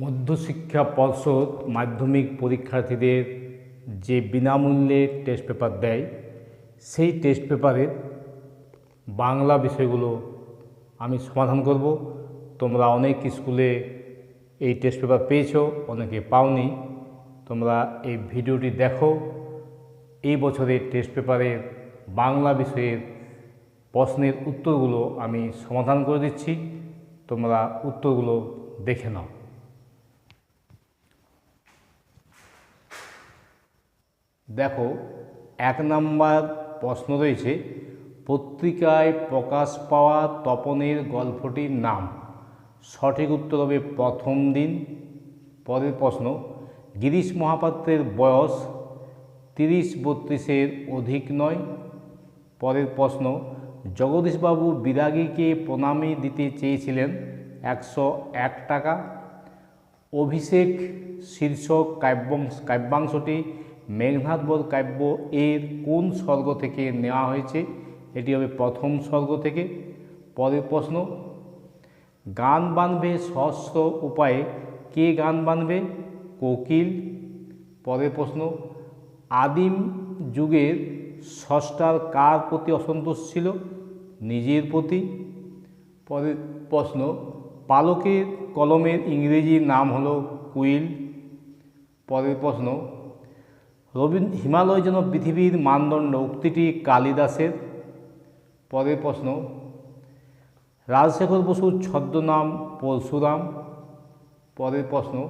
মধ্যশিক্ষা পর্ষদ মাধ্যমিক পরীক্ষার্থীদের যে বিনামূল্যে টেস্ট পেপার দেয়, সেই টেস্ট পেপারের বাংলা বিষয়গুলো আমি সমাধান করব। তোমরা অনেক স্কুলে এই টেস্ট পেপার পেয়েছ, অনেকে পাওনি। তোমরা এই ভিডিওটি দেখো। এই বছরের টেস্ট পেপারের বাংলা বিষয়ের প্রশ্নের উত্তরগুলো আমি সমাধান করে দিচ্ছি। তোমরা উত্তরগুলো দেখে নাও। দেখো, এক নাম্বার প্রশ্ন রয়েছে, পত্রিকায় প্রকাশ পাওয়া তপনের গল্পটির নাম। সঠিক উত্তর হবে প্রথম দিন। পরের প্রশ্ন, গিরিশ মহাপাত্রের বয়স তিরিশ বত্রিশের অধিক নয়। পরের প্রশ্ন, জগদীশবাবু বিরাগীকে প্রণামী দিতে চেয়েছিলেন একশো এক টাকা। অভিষেক শীর্ষক কাব্যাংশ কাব্যাংশটি মেঘনাথবধ কাব্য এর কোন স্বর্গ থেকে নেওয়া হয়েছে? এটি হবে প্রথম স্বর্গ থেকে। পরের প্রশ্ন, গান বানবে সহস্র উপায়ে কে গান বানবে? কোকিল। পরের প্রশ্ন, আদিম যুগের ষষ্ঠার কার প্রতি অসন্তোষ ছিল? নিজের প্রতি। পরের প্রশ্ন, পালকের কলমের ইংরেজি নাম হলো কুইল। পরের প্রশ্ন রবীন্দ্র হিমালয় যেন পৃথিবীর মানদণ্ড, উক্তিটি কালিদাসের। পরের প্রশ্ন, রাজশেখর বসুর ছদ্মনাম পরশুরাম। পরের প্রশ্ন,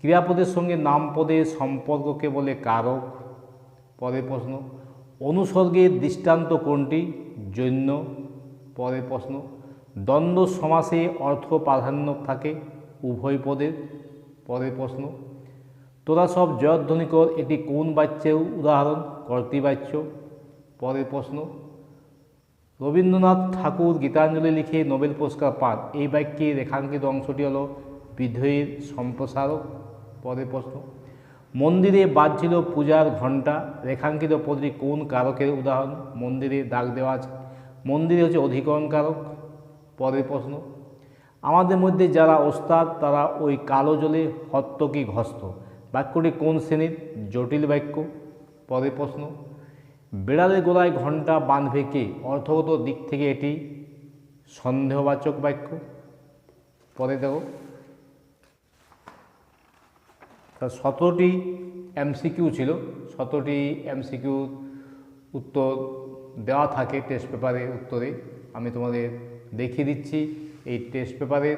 ক্রিয়াপদের সঙ্গে নামপদের সম্পর্ককে বলে কারক? পরের প্রশ্ন, অনুসর্গের দৃষ্টান্ত কোনটি? জৈন্য। পরের প্রশ্ন, দ্বন্দ্ব সমাসে অর্থ প্রাধান্য থাকে উভয় পদের? পরের প্রশ্ন তোরা সব জয়ধ্বনি কর এটি কোন বাচ্যের উদাহরণ? কর্তৃবাচ্য পরের প্রশ্ন, রবীন্দ্রনাথ ঠাকুর গীতাঞ্জলি লিখে নোবেল পুরস্কার পান। এই বাক্যে রেখাঙ্কিত অংশটি হল বিধেয়ের সম্প্রসারক। পরের প্রশ্ন, মন্দিরে বাজছিল পূজার ঘণ্টা। রেখাঙ্কিত পদটি কোন কারকের উদাহরণ? মন্দিরে দাগ দেওয়া আছে। মন্দিরে হচ্ছে অধিকরণ কারক। পরের প্রশ্ন, আমাদের মধ্যে যারা ওস্তাদ, তারা ওই কালো জলে হত্তকি ঘস্ত। বাক্যটি কোন শ্রেণির? জটিল বাক্য পরের প্রশ্ন। বেড়ালের গোড়ায় ঘণ্টা বাঁধবে কে? অর্থগত দিক থেকে এটি সন্দেহবাচক বাক্য। পরে দেখো। সতেরোটি এমসিকিউ ছিল। সতেরোটি এমসিকিউ উত্তর দেওয়া থাকে টেস্ট পেপারের উত্তরে। আমি তোমাদের দেখিয়ে দিচ্ছি এই টেস্ট পেপারের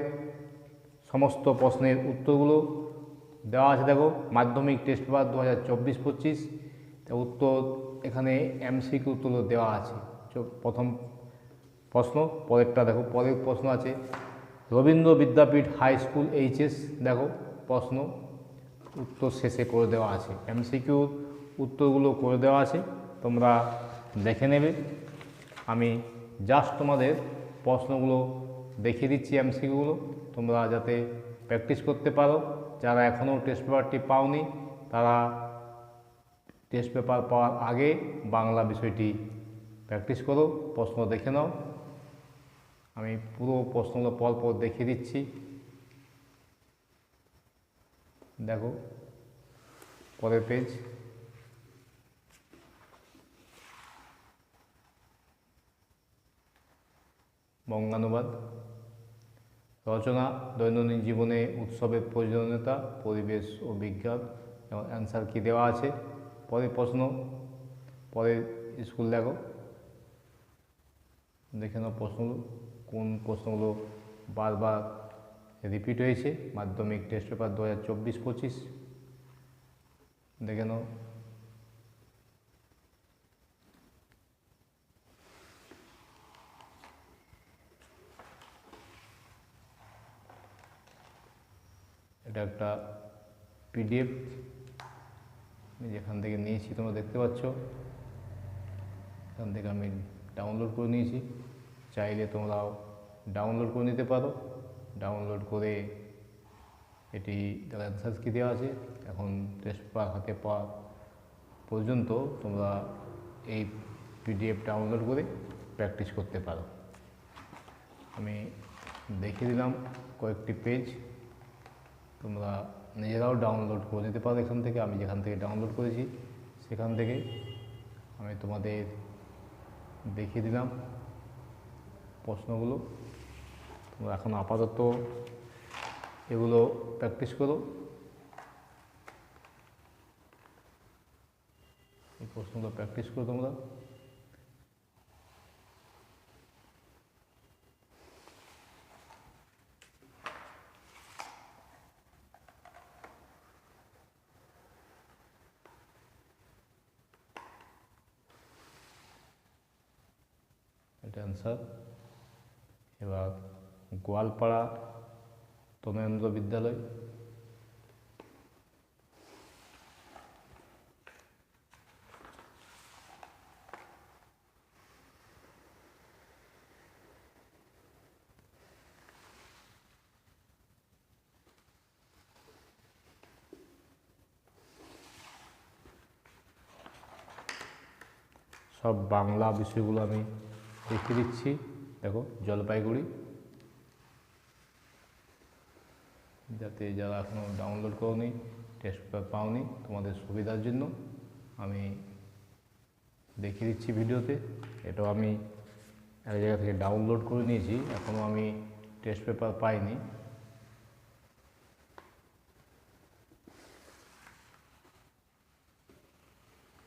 সমস্ত প্রশ্নের উত্তরগুলো। দেওয়া আছে, দেখো, মাধ্যমিক টেস্ট পেপার দু হাজার চব্বিশ পঁচিশ। উত্তর এখানে এমসিকিউ উত্তরগুলো দেওয়া আছে। প্রথম প্রশ্ন, পরেরটা দেখো, পরের প্রশ্ন আছে। Rabindra Vidyapith high school HS দেখো, প্রশ্ন, উত্তর শেষে করে দেওয়া আছে। এমসিকিউর উত্তরগুলো করে দেওয়া আছে, তোমরা দেখে নেবে। আমি জাস্ট তোমাদের প্রশ্নগুলো দেখিয়ে দিচ্ছি এমসিকিউগুলো তোমরা যাতে প্র্যাকটিস করতে পারো। যারা এখনও টেস্ট পেপারটি পাওনি, তারা টেস্ট পেপার পাওয়ার আগে বাংলা বিষয়টি প্র্যাকটিস করো, প্রশ্ন দেখে নাও। আমি পুরো প্রশ্নগুলো পর পর দেখিয়ে দিচ্ছি। দেখো, পরের পেজ বঙ্গানুবাদ। রচনা, দৈনন্দিন জীবনে উৎসবের প্রয়োজনীয়তা, পরিবেশ ও বিজ্ঞান এবং অ্যান্সার কী দেওয়া আছে? পরের প্রশ্ন, পরের স্কুল দেখো। দেখে নাও প্রশ্নগুলো, কোন প্রশ্নগুলো বারবার রিপিট হয়েছে? মাধ্যমিক টেস্ট পেপার দু হাজার চব্বিশ পঁচিশ। দেখে নাও। এটা একটা পিডিএফ আমি যেখান থেকে নিয়েছি, তোমরা দেখতে পাচ্ছ। এখান থেকে আমি ডাউনলোড করে নিয়েছি। চাইলে তোমরাও ডাউনলোড করে নিতে পারো। ডাউনলোড করে এটি অ্যান্সার্স কী দেওয়া আছে। এখন টেস্ট পেপার হাতে পাওয়া পর্যন্ত তোমরা এই পিডিএফ ডাউনলোড করে প্র্যাকটিস করতে পারো। আমি দেখিয়ে দিলাম কয়েকটি পেজ তোমরা নিজেরাও ডাউনলোড করে নিতে পারো এখান থেকে। আমি যেখান থেকে ডাউনলোড করেছি, সেখান থেকে আমি তোমাদের দেখিয়ে দিলাম প্রশ্নগুলো। তোমরা এখন আপাতত এগুলো প্র্যাকটিস করো। এই প্রশ্নগুলো প্র্যাকটিস করো তোমরা। এটা অ্যান্সার এবার গোয়ালপাড়া তমেন্দ্র বিদ্যালয়। সব বাংলা বিষয়গুলো আমি দেখিয়ে দিচ্ছি। দেখো, জলপাইগুড়ি। যাতে যারা এখনও ডাউনলোড করোনি টেস্ট পেপার পাওনি, তোমাদের সুবিধার জন্য আমি দেখিয়ে দিচ্ছি ভিডিওতে। এটাও আমি এক জায়গা থেকে ডাউনলোড করে নিয়েছি এখনও আমি টেস্ট পেপার পাইনি।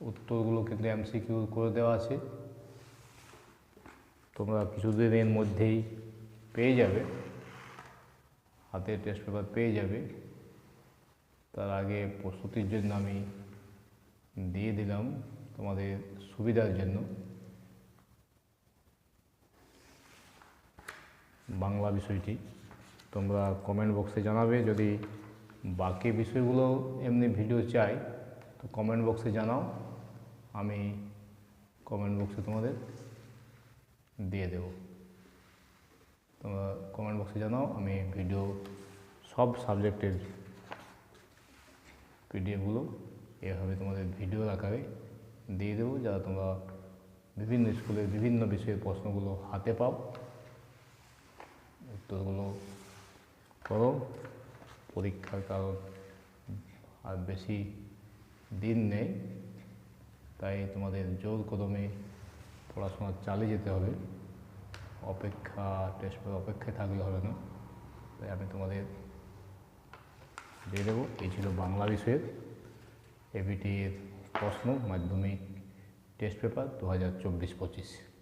উত্তরগুলো কিন্তু এমসিকিউ করে দেওয়া আছে। তোমরা কিছুদিনের মধ্যেই পেয়ে যাবে। হাতে টেস্ট পেপার পেয়ে যাবে। তার আগে প্রস্তুতির জন্য আমি দিয়ে দিলাম তোমাদের সুবিধার জন্য। বাংলা বিষয়টি তোমরা কমেন্ট বক্সে জানাবে। যদি বাকি বিষয়গুলো এমনি ভিডিও চাই, তো কমেন্ট বক্সে জানাও। আমি কমেন্ট বক্সে তোমাদের দিয়ে দেব। তোমরা কমেন্ট বক্সে জানাও, আমি ভিডিও সব সাবজেক্টের পিডিএফগুলো এভাবে তোমাদের ভিডিও আকারে দিয়ে দেবো, যারা তোমরা বিভিন্ন স্কুলের বিভিন্ন বিষয়ের প্রশ্নগুলো হাতে পাও। উত্তরগুলো করো। পরীক্ষার কারণ আর বেশি দিন নেই, তাই তোমাদের জোর কদমে পড়াশোনা চালিয়ে যেতে হবে। অপেক্ষা টেস্ট পেপার অপেক্ষায় থাকলে হবে না। তাই আমি তোমাদের দিয়ে দেবো। এই ছিল বাংলা বিষয়ের এবিটির প্রশ্ন, মাধ্যমিক টেস্ট পেপার দু হাজার চব্বিশ পঁচিশ।